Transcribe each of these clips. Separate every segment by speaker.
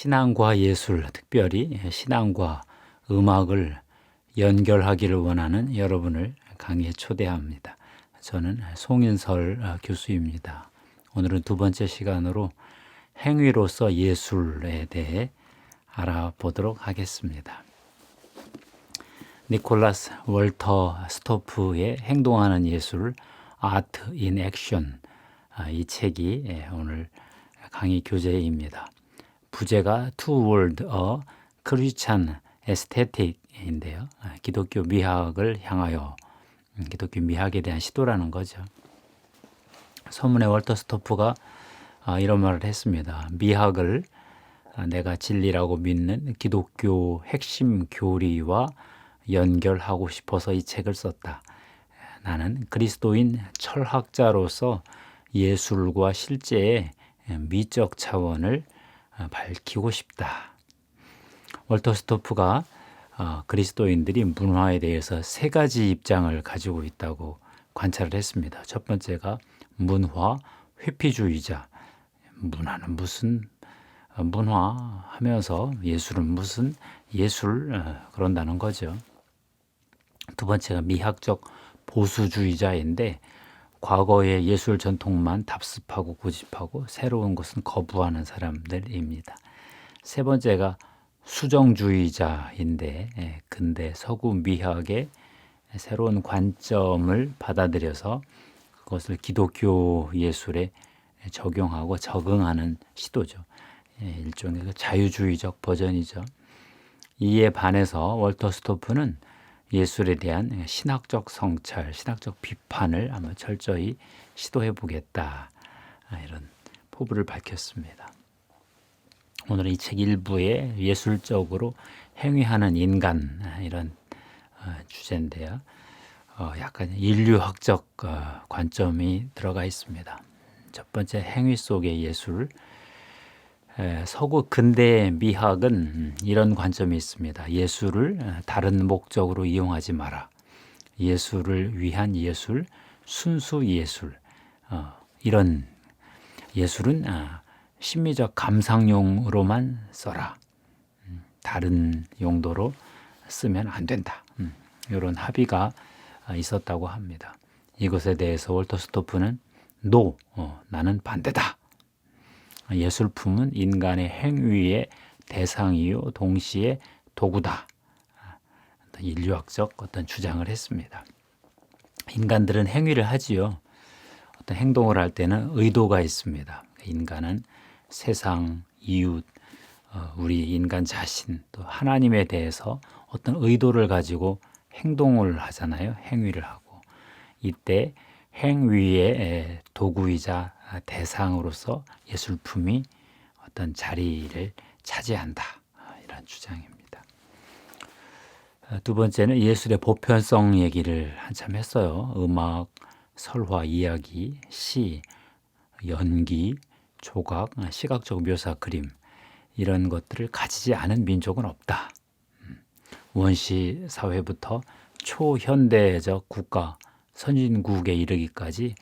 Speaker 1: 신앙과 예술, 특별히 신앙과 음악을 연결하기를 원하는 여러분을 강의에 초대합니다. 저는 송인설 어, 교수입니다. 오늘은 두 번째 시간으로 행위로서 예술에 대해 알아보도록 하겠습니다. 니콜라스 월터 스토프의 행동하는 예술 아트 인 액션 이 책이 예, 오늘 강의 교재입니다. 부제가 Toward a Christian Aesthetic인데요. 아, 기독교 미학을 향하여 음, 기독교 미학에 대한 시도라는 거죠. 서문의 월터 스토프가 아, 이런 말을 했습니다. 미학을 아, 내가 진리라고 믿는 기독교 핵심 교리와 연결하고 싶어서 이 책을 썼다. 나는 그리스도인 철학자로서 예술과 실제의 미적 차원을 어, 밝히고 싶다. 월터 스토프가 어, 그리스도인들이 문화에 대해서 세 가지 입장을 가지고 있다고 관찰을 했습니다. 첫 번째가 문화 회피주의자. 문화는 무슨 어, 문화 하면서 예술은 무슨 예술 그런다는 거죠. 두 번째가 미학적 보수주의자인데 과거의 예술 전통만 답습하고 고집하고 새로운 것은 거부하는 사람들입니다. 세 번째가 수정주의자인데 예, 근대 서구 미학의 새로운 관점을 받아들여서 그것을 기독교 예술에 적용하고 적응하는 시도죠. 예, 일종의 그 자유주의적 버전이죠. 이에 반해서 월터 스토프는 예술에 대한 신학적 성찰, 신학적 비판을 한번 철저히 시도해 보겠다. 아, 이런 포부를 밝혔습니다. 오늘은 이 책 일부에 예술적으로 행위하는 인간 아, 이런 어, 주제인데요. 어, 약간 인류학적 어, 관점이 들어가 있습니다. 첫 번째 행위 속의 예술, 서구 근대 미학은 이런 관점이 있습니다. 예술을 다른 목적으로 이용하지 마라. 예술을 위한 예술, 순수 예술, 어, 이런 예술은 아, 심미적 감상용으로만 써라. 음, 다른 용도로 쓰면 안 된다. 음, 이런 합의가 있었다고 합니다. 이것에 대해서 월터 스토프는 노, 어, 나는 반대다. 예술품은 인간의 행위의 대상이요 동시에 도구다. 인류학적 어떤 주장을 했습니다. 인간들은 행위를 하지요. 어떤 행동을 할 때는 의도가 있습니다. 인간은 세상, 이웃, 어, 우리 인간 자신, 또 하나님에 대해서 어떤 의도를 가지고 행동을 하잖아요. 행위를 하고. 이때 행위의 도구이자 대상으로서 예술품이 어떤 자리를 차지한다. 이런 주장입니다. 두 번째는 예술의 보편성 얘기를 한참 했어요. 음악, 설화, 이야기, 시, 연기, 조각, 시각적 묘사, 그림 이런 것들을 가지지 않은 민족은 없다. 음, 원시 사회부터 초현대적 국가, 선진국에 이르기까지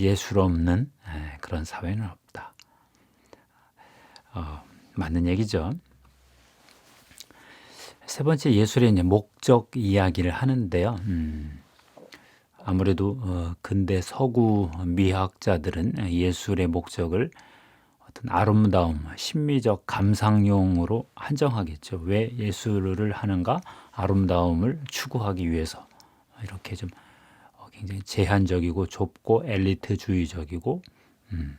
Speaker 1: 예술 없는 그런 사회는 없다. 어, 맞는 얘기죠. 세 번째 예술의 이제 목적 이야기를 하는데요. 음, 아무래도 어, 근대 서구 미학자들은 예술의 목적을 어떤 아름다움, 심미적 감상용으로 한정하겠죠. 왜 예술을 하는가? 아름다움을 추구하기 위해서 이렇게 좀 굉장히 제한적이고 좁고 엘리트주의적이고 음,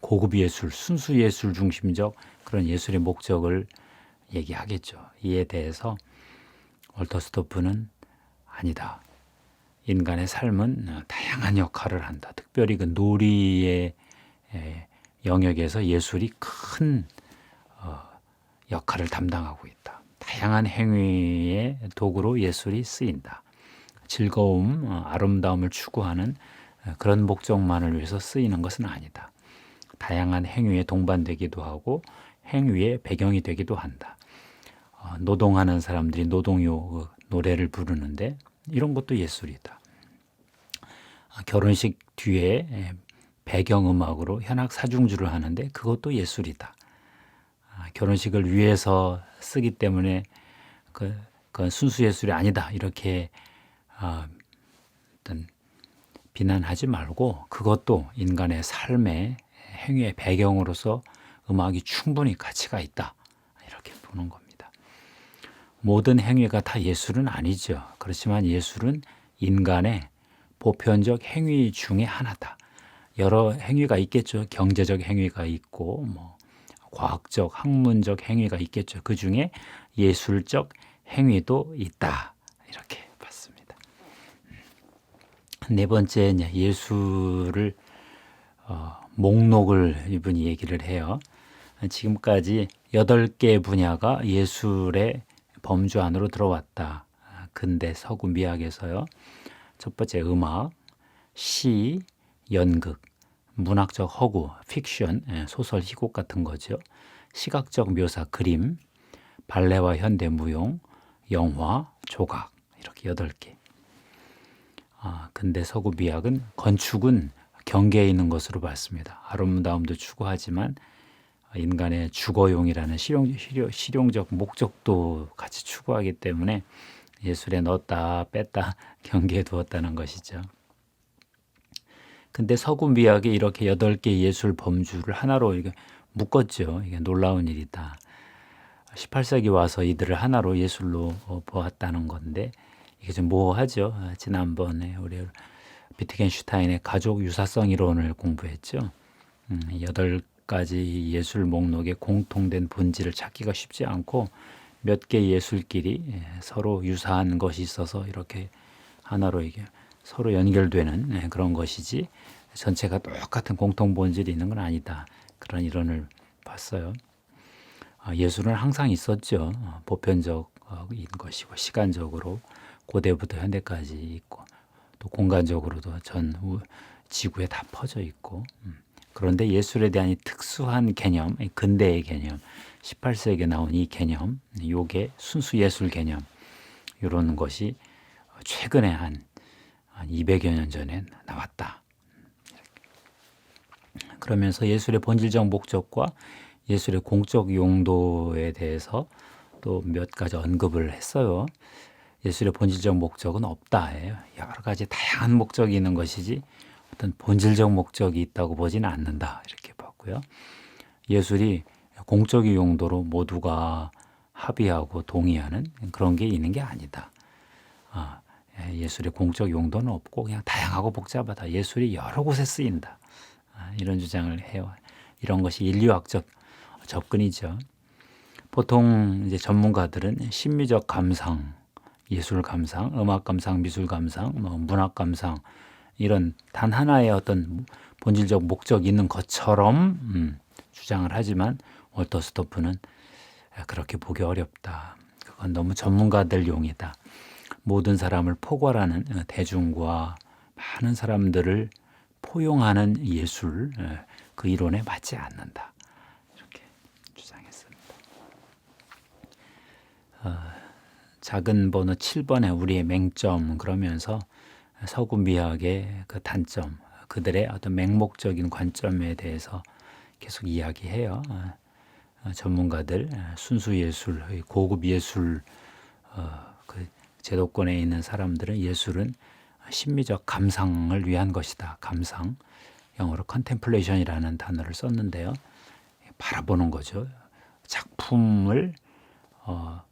Speaker 1: 고급 예술, 순수 예술 중심적 그런 예술의 목적을 얘기하겠죠. 이에 대해서 월터스토프는 아니다. 인간의 삶은 다양한 역할을 한다. 특별히 그 놀이의 영역에서 예술이 큰 어, 역할을 담당하고 있다. 다양한 행위의 도구로 예술이 쓰인다. 즐거움, 어, 아름다움을 추구하는 어, 그런 목적만을 위해서 쓰이는 것은 아니다. 다양한 행위에 동반되기도 하고 행위의 배경이 되기도 한다. 어, 노동하는 사람들이 노동요 노래를 부르는데 이런 것도 예술이다. 결혼식 뒤에 배경음악으로 현악 사중주를 하는데 그것도 예술이다. 결혼식을 위해서 쓰기 때문에 그, 순수 예술이 아니다 이렇게 아, 어떤 비난하지 말고 그것도 인간의 삶의 행위의 배경으로서 음악이 충분히 가치가 있다 이렇게 보는 겁니다. 모든 행위가 다 예술은 아니죠. 그렇지만 예술은 인간의 보편적 행위 중에 하나다. 여러 행위가 있겠죠. 경제적 행위가 있고 뭐 과학적, 학문적 행위가 있겠죠. 그 중에 예술적 행위도 있다. 이렇게. 네 번째 예술을 어, 목록을 이분이 얘기를 해요. 지금까지 여덟 개 분야가 예술의 범주 안으로 들어왔다. 근대 서구 미학에서요. 첫 번째 음악, 시, 연극, 문학적 허구, 픽션, 예, 소설, 희곡 같은 거죠. 시각적 묘사, 그림, 발레와 현대 무용, 영화, 조각 이렇게 여덟 개. 아, 근대 서구 미학은 건축은 경계에 있는 것으로 봤습니다. 아름다움도 추구하지만 인간의 주거용이라는 실용, 실용, 적 목적도 같이 추구하기 때문에 예술에 넣었다 뺐다 경계에 두었다는 것이죠. 근데 서구 미학이 이렇게 여덟 개 예술 범주를 하나로 묶었죠. 이게 놀라운 일이다. 18세기 와서 이들을 하나로 예술로 어, 보았다는 건데 이게 좀 모호하죠. 아, 지난번에 우리 비트겐슈타인의 가족 유사성 이론을 공부했죠. 음, 여덟 가지 예술 목록에 공통된 본질을 찾기가 쉽지 않고 몇 개 예술끼리 예, 서로 유사한 것이 있어서 이렇게 하나로 이게 서로 연결되는 예, 그런 것이지 전체가 똑같은 공통 본질이 있는 건 아니다. 그런 이론을 봤어요. 아, 예술은 항상 있었죠. 어, 보편적인 것이고 시간적으로 고대부터 현대까지 있고 또 공간적으로도 전 지구에 다 퍼져 있고 음. 그런데 예술에 대한 이 특수한 개념, 근대의 개념, 18세기에 나온 이 개념, 요게 순수 예술 개념 이런 것이 최근에 한, 한 200여 년 전에 나왔다. 그러면서 예술의 본질적 목적과 예술의 공적 용도에 대해서 또 몇 가지 언급을 했어요. 예술의 본질적 목적은 없다. 여러 가지 다양한 목적이 있는 것이지 어떤 본질적 목적이 있다고 보지는 않는다. 이렇게 봤고요. 예술이 공적 용도로 모두가 합의하고 동의하는 그런 게 있는 게 아니다. 아, 예술의 공적 용도는 없고 그냥 다양하고 복잡하다. 예술이 여러 곳에 쓰인다. 아, 이런 주장을 해요. 이런 것이 인류학적 접근이죠. 보통 이제 전문가들은 심미적 감상, 예술 감상, 음악 감상, 미술 감상, 뭐 문학 감상 이런 단 하나의 어떤 본질적 목적이 있는 것처럼 음, 주장을 하지만 월터 스토프는 그렇게 보기 어렵다. 그건 너무 전문가들 용이다. 모든 사람을 포괄하는 어, 대중과 많은 사람들을 포용하는 예술 그 이론에 맞지 않는다. 이렇게 주장했습니다. 어, 작은 번호 7번에 우리의 맹점 그러면서 서구 미학의 그 단점, 그들의 어떤 맹목적인 관점에 대해서 계속 이야기해요. 어, 전문가들 순수 예술, 고급 예술 어, 그 제도권에 있는 사람들은 예술은 심미적 감상을 위한 것이다. 감상. 영어로 컨템플레이션이라는 단어를 썼는데요. 바라보는 거죠. 작품을 어,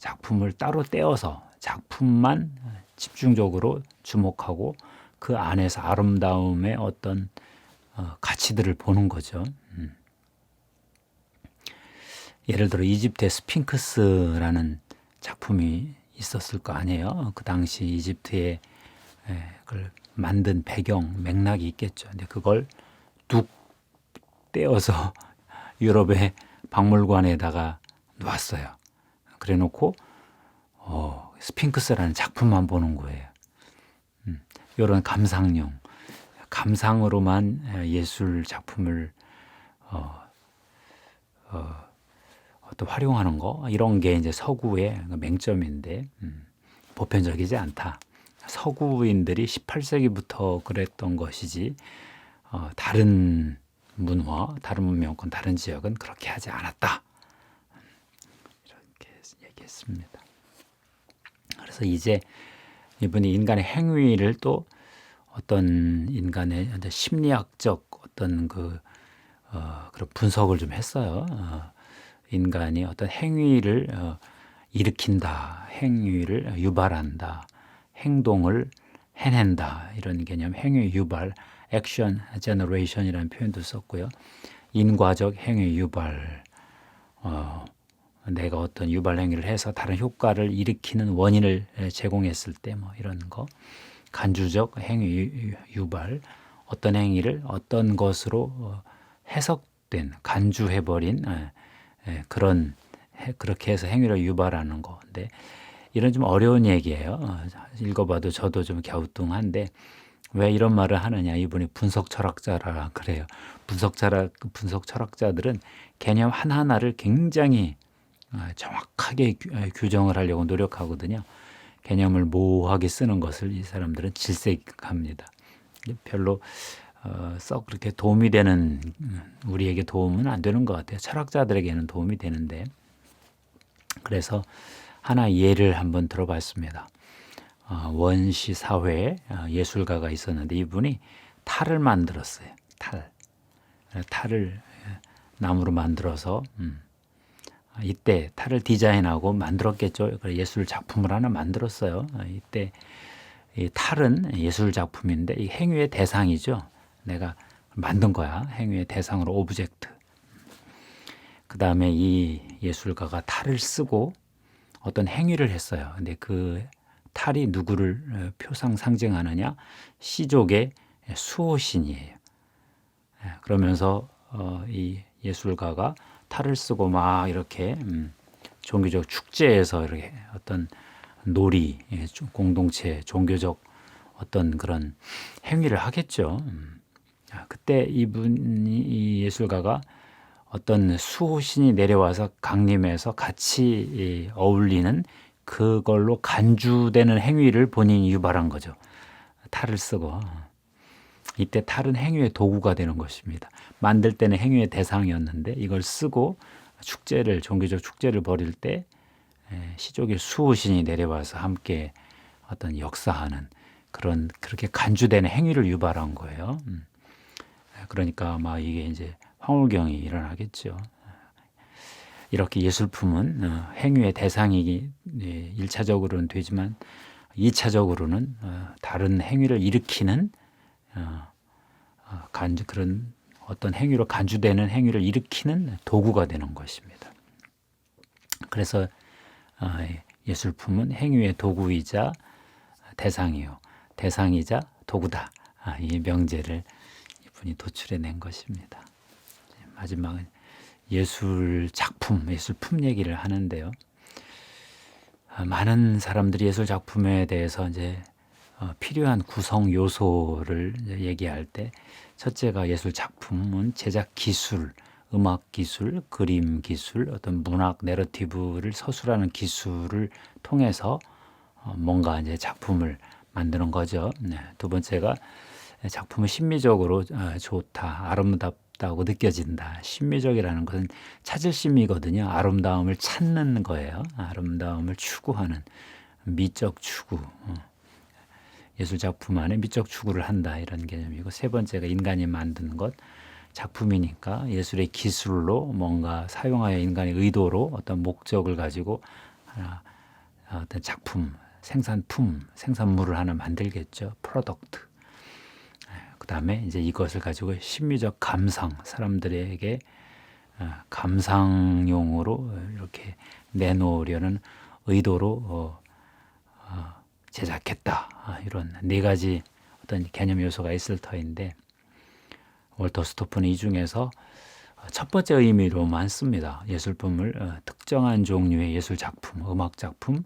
Speaker 1: 작품을 따로 떼어서 작품만 집중적으로 주목하고 그 안에서 아름다움의 어떤 어, 가치들을 보는 거죠. 음. 예를 들어 이집트의 스핑크스라는 작품이 있었을 거 아니에요. 그 당시 이집트의 예, 그걸 만든 배경 맥락이 있겠죠. 근데 그걸 뚝 떼어서 유럽의 박물관에다가 놓았어요. 그래 놓고 어, 스핑크스라는 작품만 보는 거예요. 음, 이런 감상용, 감상으로만 예술 작품을 어, 어, 또 활용하는 거 이런 게 이제 서구의 맹점인데 음, 보편적이지 않다. 서구인들이 18세기부터 그랬던 것이지 어, 다른 문화, 다른 문명권, 다른 지역은 그렇게 하지 않았다. 있습니다. 그래서 이제 이분이 인간의 행위를 또 어떤 인간의 심리학적 어떤 그 어, 그런 분석을 좀 했어요. 어, 인간이 어떤 행위를 어, 일으킨다, 행위를 유발한다, 행동을 해낸다 이런 개념, 행위 유발, 액션 제너레이션이라는 표현도 썼고요. 인과적 행위 유발, 어, 내가 어떤 유발 행위를 해서 다른 효과를 일으키는 원인을 제공했을 때 뭐 이런 거, 간주적 행위 유발, 어떤 행위를 어떤 것으로 어, 해석된 간주해 버린 예, 예, 그런 해- 그렇게 해서 행위를 유발하는 거. 근데 이런 좀 어려운 얘기예요. 어, 읽어봐도 저도 좀 갸우뚱한데 왜 이런 말을 하느냐? 이분이 분석 철학자라 그래요. 분석 철학 분석 철학자들은 개념 하나 하나를 굉장히 어, 정확하게 규- 어, 규정을 하려고 노력하거든요. 개념을 모호하게 쓰는 것을 이 사람들은 질색합니다. 별로 어, 썩 그렇게 도움이 되는 음, 우리에게 도움은 안 되는 것 같아요. 철학자들에게는 도움이 되는데 그래서 하나 예를 한번 들어봤습니다. 어, 원시 사회에 어, 예술가가 있었는데 이분이 탈을 만들었어요. 탈 탈을 예, 나무로 만들어서 음, 이때 탈을 디자인하고 만들었겠죠. 그래서 예술 작품을 하나 만들었어요. 어, 이때 이 탈은 예술 작품인데 이 행위의 대상이죠. 내가 만든 거야. 행위의 대상으로 오브젝트. 그 다음에 이 예술가가 탈을 쓰고 어떤 행위를 했어요. 근데 그 탈이 누구를 어, 표상 상징하느냐? 시족의 수호신이에요. 예, 그러면서 어, 이 예술가가 탈을 쓰고 막 이렇게 음, 종교적 축제에서 이렇게 어떤 놀이, 예, 좀 공동체, 종교적 어떤 그런 행위를 하겠죠. 음. 아, 그때 이분이 이 예술가가 어떤 수호신이 내려와서 강림해서 같이 이, 어울리는 그걸로 간주되는 행위를 본인이 유발한 거죠. 탈을 쓰고 이때 탈은 행위의 도구가 되는 것입니다. 만들 때는 행위의 대상이었는데 이걸 쓰고 축제를 종교적 축제를 벌일 때 에, 시족의 수호신이 내려와서 함께 어떤 역사하는 그런 그렇게 간주되는 행위를 유발한 거예요. 음. 그러니까 막 이게 이제 황홀경이 일어나겠죠. 이렇게 예술품은 어, 행위의 대상이기 예, 1차적으로는 되지만 2차적으로는 어, 다른 행위를 일으키는 어, 어, 간주 그런 어떤 행위로 간주되는 행위를 일으키는 도구가 되는 것입니다. 그래서 어, 예술품은 행위의 도구이자 대상이요. 대상이자 도구다. 아, 이 명제를 이분이 도출해낸 것입니다. 마지막은 예술 작품, 예술품 얘기를 하는데요. 아, 많은 사람들이 예술 작품에 대해서 이제 어, 필요한 구성 요소를 얘기할 때 첫째가 예술 작품은 제작 기술, 음악 기술, 그림 기술, 어떤 문학 내러티브를 서술하는 기술을 통해서 어, 뭔가 이제 작품을 만드는 거죠. 네. 두 번째가 작품은 심미적으로 어, 좋다, 아름답다고 느껴진다. 심미적이라는 것은 찾을 심이거든요. 아름다움을 찾는 거예요. 아름다움을 추구하는 미적 추구. 어. 예술 작품 안에 미적 추구를 한다. 이런 개념이고 세 번째가 인간이 만드는 것. 작품이니까 예술의 기술로 뭔가 사용하여 인간의 의도로 어떤 목적을 가지고 하나 어떤 작품 생산품 생산물을 하나 만들겠죠. 프로덕트. 그 다음에 이제 이것을 가지고 심미적 감상 사람들에게 어, 감상용으로 이렇게 내놓으려는 의도로 어, 어, 제작했다 아, 이런 네 가지 어떤 개념 요소가 있을 터인데 월터 스토프는 이 중에서 첫 번째 의미로만 씁니다. 예술품을 어, 특정한 종류의 예술 작품, 음악 작품,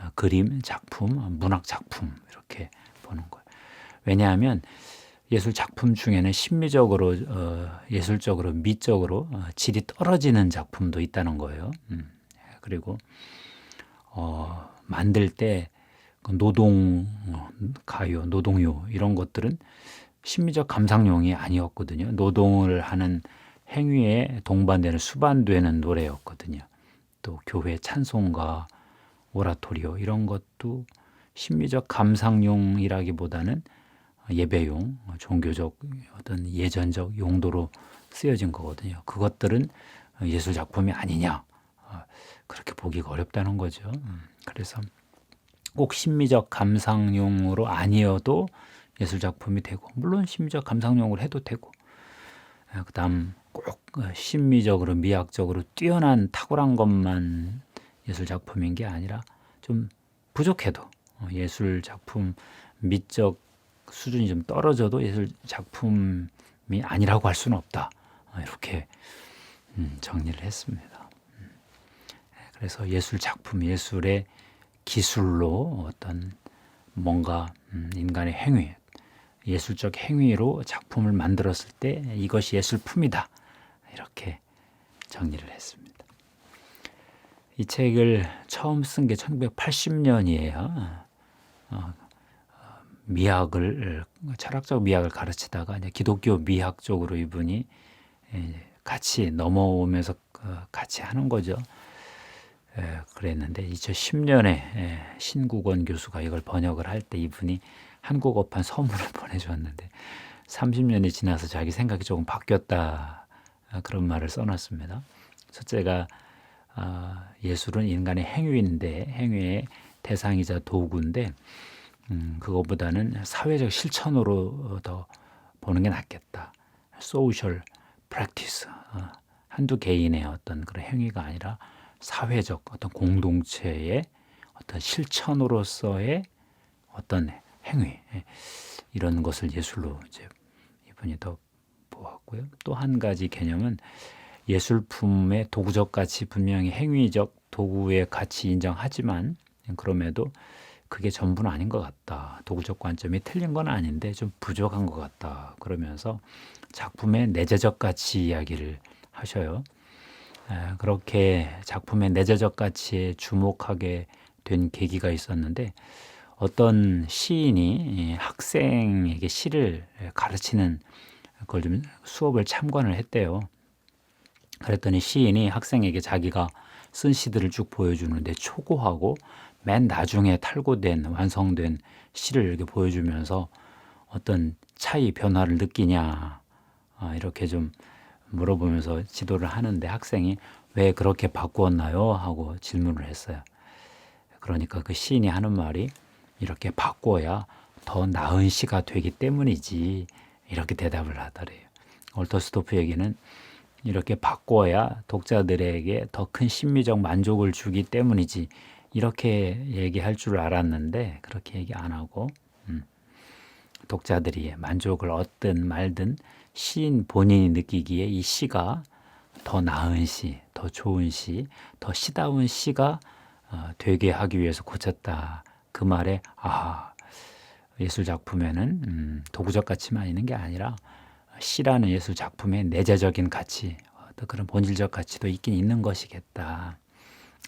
Speaker 1: 어, 그림 작품, 문학 작품 이렇게 보는 거예요. 왜냐하면 예술 작품 중에는 심미적으로 어, 예술적으로 미적으로 어, 질이 떨어지는 작품도 있다는 거예요. 음. 그리고 어, 만들 때그 노동 어, 가요, 노동요 이런 것들은 심미적 감상용이 아니었거든요. 노동을 하는 행위에 동반되는 수반되는 노래였거든요. 또 교회 찬송가 오라토리오 이런 것도 심미적 감상용이라기보다는 예배용, 종교적 어떤 예전적 용도로 쓰여진 거거든요. 그것들은 예술 작품이 아니냐 어, 그렇게 보기가 어렵다는 거죠. 음, 그래서 꼭 심미적 감상용으로 아니어도 예술 작품이 되고 물론 심미적 감상용으로 해도 되고 어, 그다음 꼭 심미적으로 미학적으로 뛰어난 탁월한 것만 예술 작품인 게 아니라 좀 부족해도 어, 예술 작품 미적 수준이 좀 떨어져도 예술 작품이 아니라고 할 수는 없다. 어, 이렇게 음, 정리를 했습니다. 음. 그래서 예술 작품, 예술의 기술로 어떤 뭔가 음, 인간의 행위, 예술적 행위로 작품을 만들었을 때 이것이 예술품이다. 이렇게 정리를 했습니다. 이 책을 처음 쓴 게 1980년이에요. 어, 미학을 철학적 미학을 가르치다가 기독교 미학 쪽으로 이분이 같이 넘어오면서 그 같이 하는 거죠. 그랬는데 2010년에 신국원 교수가 이걸 번역을 할 때 이분이 한국어판 서문을 보내주었는데 30년이 지나서 자기 생각이 조금 바뀌었다 그런 말을 써놨습니다. 첫째가 아, 예술은 인간의 행위인데 행위의 대상이자 도구인데 음, 그거보다는 사회적 실천으로 더 보는 게 낫겠다. 소셜 프랙티스 어, 한두 개인의 어떤 그런 행위가 아니라 사회적 어떤 공동체의 어떤 실천으로서의 어떤 행위 예, 이런 것을 예술로 이제 이분이 더 보았고요. 또 한 가지 개념은 예술품의 도구적 가치 분명히 행위적 도구의 가치 인정하지만 그럼에도 그게 전부는 아닌 것 같다. 도구적 관점이 틀린 건 아닌데 좀 부족한 것 같다. 그러면서 작품의 내재적 가치 이야기를 하셔요. 그렇게 작품의 내재적 가치에 주목하게 된 계기가 있었는데 어떤 시인이 학생에게 시를 가르치는 그걸 좀 수업을 참관을 했대요. 그랬더니 시인이 학생에게 자기가 쓴 시들을 쭉 보여주는데 초고하고 맨 나중에 탈고된 완성된 시를 이렇게 보여주면서 어떤 차이 변화를 느끼냐 아, 이렇게 좀 물어보면서 지도를 하는데 학생이 왜 그렇게 바꾸었나요? 하고 질문을 했어요. 그러니까 그 시인이 하는 말이 이렇게 바꿔야 더 나은 시가 되기 때문이지 이렇게 대답을 하더래요. 올터스토프에게는 이렇게 바꿔야 독자들에게 더 큰 심미적 만족을 주기 때문이지 이렇게 얘기할 줄 알았는데 그렇게 얘기 안 하고 음, 독자들이 만족을 얻든 말든 시인 본인이 느끼기에 이 시가 더 나은 시, 더 좋은 시, 더 시다운 시가 어, 되게 하기 위해서 고쳤다. 그 말에 아 예술 작품에는 음, 도구적 가치만 있는 게 아니라 시라는 예술 작품의 내재적인 가치, 어떤 그런 본질적 가치도 있긴 있는 것이겠다.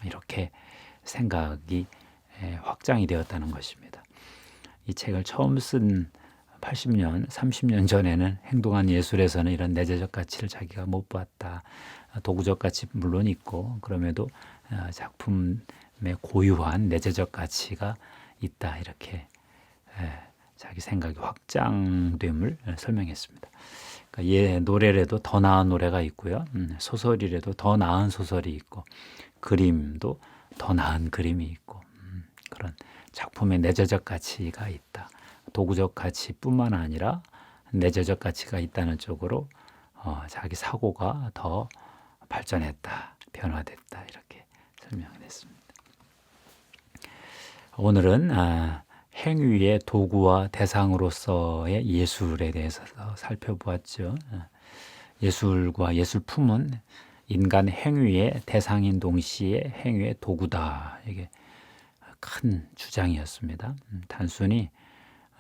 Speaker 1: 이렇게 생각이 확장이 되었다는 것입니다. 이 책을 처음 쓴 80년, 30년 전에는 행동한 예술에서는 이런 내재적 가치를 자기가 못 봤다. 도구적 가치 물론 있고 그럼에도 어, 작품의 고유한 내재적 가치가 있다. 이렇게 자기 생각이 확장됨을 설명했습니다. 그러니까 예, 노래라도 더 나은 노래가 있고요. 음, 소설이라도 더 나은 소설이 있고 그림도 더 나은 그림이 있고 음, 그런 작품의 내재적 가치가 있다. 도구적 가치뿐만 아니라 내재적 가치가 있다는 쪽으로 어, 자기 사고가 더 발전했다, 변화됐다 이렇게 설명을 했습니다. 오늘은 아, 행위의 도구와 대상으로서의 예술에 대해서 살펴보았죠. 예술과 예술품은 인간 행위의 대상인 동시에 행위의 도구다. 이게 큰 주장이었습니다. 음, 단순히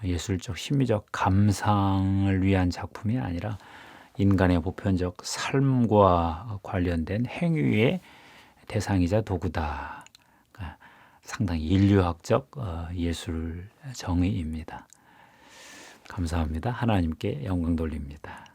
Speaker 1: 예술적 심미적 감상을 위한 작품이 아니라 인간의 보편적 삶과 관련된 행위의 대상이자 도구다. 그러니까 상당히 인류학적 어, 예술 정의입니다. 감사합니다. 하나님께 영광 돌립니다.